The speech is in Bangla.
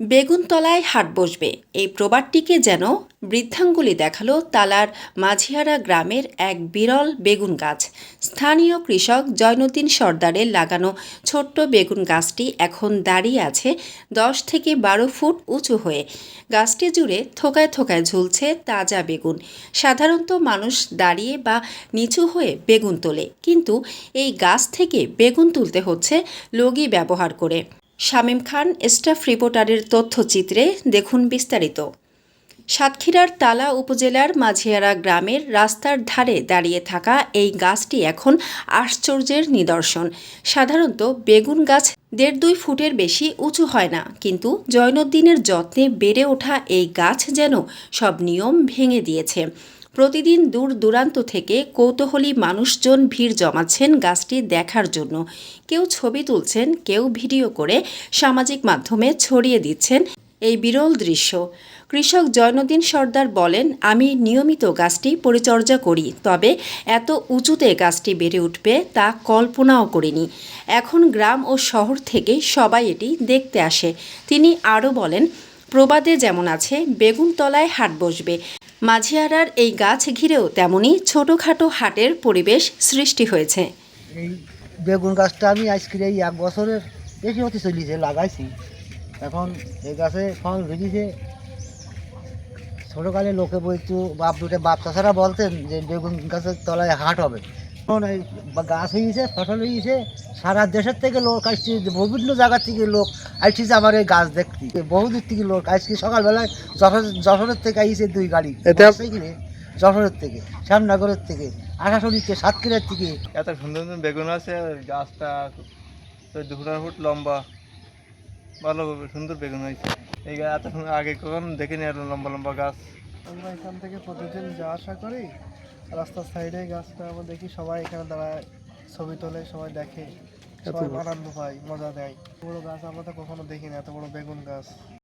বেগুনতলায় হাট বসবে। এই প্রবাদটিকে যেন বৃদ্ধাঙ্গুলি দেখাল তালার মাঝিয়ারা গ্রামের এক বিরল বেগুন গাছ। স্থানীয় কৃষক জয়নুদ্দিন সর্দারের লাগানো ছোট্ট বেগুন গাছটি এখন দাঁড়িয়ে আছে দশ থেকে বারো ফুট উঁচু হয়ে। গাছটি জুড়ে থোকায় থোকায় ঝুলছে তাজা বেগুন। সাধারণত মানুষ দাঁড়িয়ে বা নিচু হয়ে বেগুন তোলে। কিন্তু এই গাছ থেকে বেগুন তুলতে হচ্ছে লগি ব্যবহার করে। শামীম খান, স্টাফ রিপোর্টারের তথ্যচিত্রে দেখুন বিস্তারিত। সাতক্ষীরার তালা উপজেলার মাঝিয়ারা গ্রামের রাস্তার ধারে দাঁড়িয়ে থাকা এই গাছটি এখন আশ্চর্যের নিদর্শন। সাধারণত বেগুন গাছ দেড় দুই ফুটের বেশি উঁচু হয় না, কিন্তু জয়নুদ্দিনের যত্নে বেড়ে ওঠা এই গাছ যেন সব নিয়ম ভেঙে দিয়েছে। প্রতিদিন দূর দূরান্ত থেকে কৌতূহলী মানুষজন ভিড় জমাচ্ছেন গাছটি দেখার জন্য। কেউ ছবি তুলছেন, কেউ ভিডিও করে সামাজিক মাধ্যমে ছড়িয়ে দিচ্ছেন এই বিরল দৃশ্য। কৃষক জয়নুদ্দিন সর্দার বলেন, আমি নিয়মিত গাছটি পরিচর্যা করি, তবে এত উঁচুতে গাছটি বেড়ে উঠবে তা কল্পনাও করিনি। এখন গ্রাম ও শহর থেকে সবাই এটি দেখতে আসে। তিনি আরও বলেন, প্রবাদে যেমন আছে, বেগুনতলায় হাট বসবে। মাঝিয়ারার এই গাছ ঘিরেও তেমনই ছোটোখাটো হাটের পরিবেশ সৃষ্টি হয়েছে। এই বেগুন গাছটা আমি আজকে এই এক বছরের বেশি হতে চলিয়েছে লাগাইছি। এখন এই গাছে ফল ভেজিছে ছোটোকালে লোকে বলতো, বাপ দুটো বাপ চাষারা বলতেন যে বেগুন গাছের তলায় হাট হবে। গাছ হয়েছে ফসল হয়েছে সারা দেশের থেকে লোক আসছে বিভিন্ন জায়গার থেকে লোক আসছে আমার এই গাছ দেখতে। বহুদূর থেকে লোক আজকে সকালবেলায় যশোর যশোরের থেকে আইছে দুই গাড়ি। এটা- মোটরসাইকেলে, যশোরের থেকে শ্যামনগরের থেকে আকাশনীতে সাতক্ষীরার থেকে। এত সুন্দর সুন্দর বেগুন আছে গাছটা চোদ্দ ফুট ফুট লম্বা। ভালো সুন্দর বেগুন হয়েছে এই গা- এত সুন্দর আগে কখন দেখিনি এত লম্বা লম্বা গাছ। আমরা এখান থেকে প্রতিদিন যাওয়া আসা করি রাস্তার সাইডে গাছটা আমরা দেখি সবাই এখানে দাঁড়ায় ছবি তোলে সবাই দেখে সবাই আনন্দ পায় মজা দেয়। বড় গাছ আমরা তো কখনো দেখিনি এত বড় বেগুন গাছ।